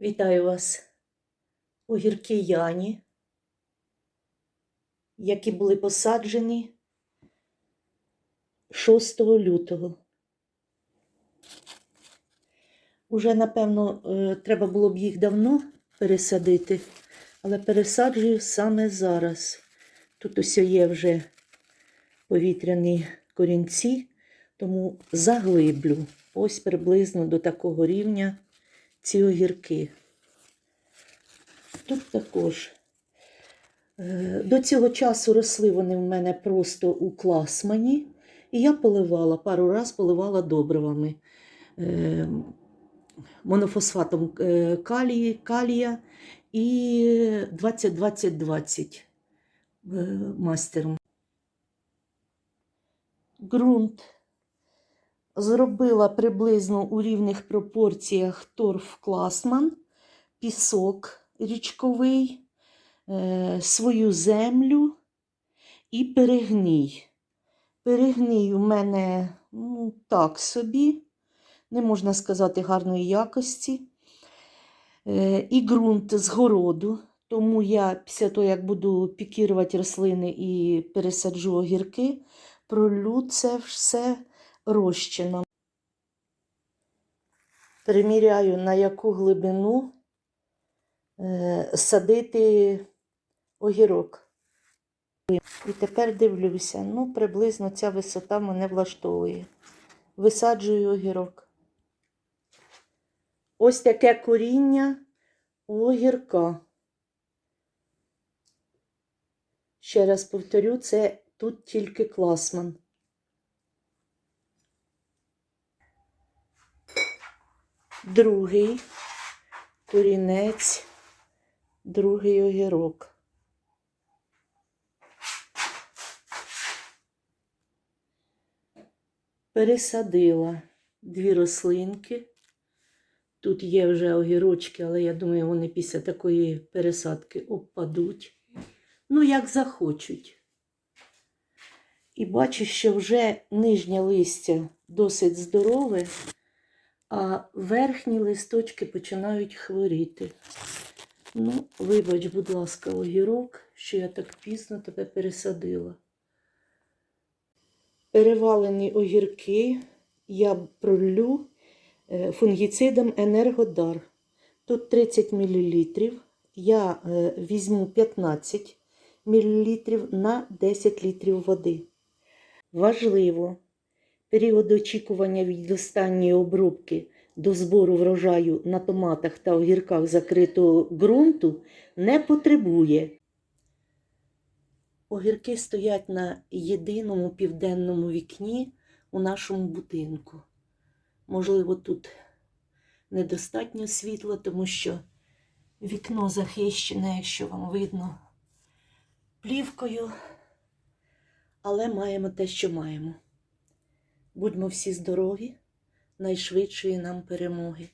Вітаю вас у гіркій Яні, які були посаджені 6 лютого. Уже, напевно, е, треба було б їх давно пересадити, але пересаджую саме зараз. Тут ось є вже повітряні корінці, тому заглиблю ось приблизно до такого рівня ці огірки. Тут також. Е, До цього часу росли вони в мене просто у класмані, і я поливала, пару раз поливала добривами. Е, Монофосфатом е, калії, калія і 20-20-20 е, мастером. Ґрунт зробила приблизно у рівних пропорціях торф класман, пісок річковий, е, свою землю і перегній. Перегній у мене ну, так собі, не можна сказати гарної якості. Е, і ґрунт з городу. Тому я після того, як буду пікірувати рослини і пересаджу огірки, пролю це все розчином. Приміряю, на яку глибину е, садити огірок. І тепер дивлюся, ну, приблизно ця висота мене влаштовує. Висаджую огірок. Ось таке коріння огірка. Ще раз повторю, це тут тільки класман. Другий корінець, другий огірок. Пересадила дві рослинки. Тут є вже огірочки, але я думаю, вони після такої пересадки обпадуть. Ну, як захочуть. І бачу, що вже нижнє листя досить здорове, а верхні листочки починають хворіти. Ну, вибач, будь ласка, огірок, що я так пізно тебе пересадила. Перевалені огірки я пролю е, фунгіцидом енергодар. Тут 30 мл. Я е, візьму 15 мл на 10 літрів води. Важливо, період очікування від останньої обробки до збору врожаю на томатах та огірках закритого ґрунту не потребує. Огірки стоять на єдиному південному вікні у нашому будинку. Можливо, тут недостатньо світла, тому що вікно захищене, якщо вам видно, плівкою, але маємо те, що маємо. Будьмо всі здорові, найшвидшої нам перемоги.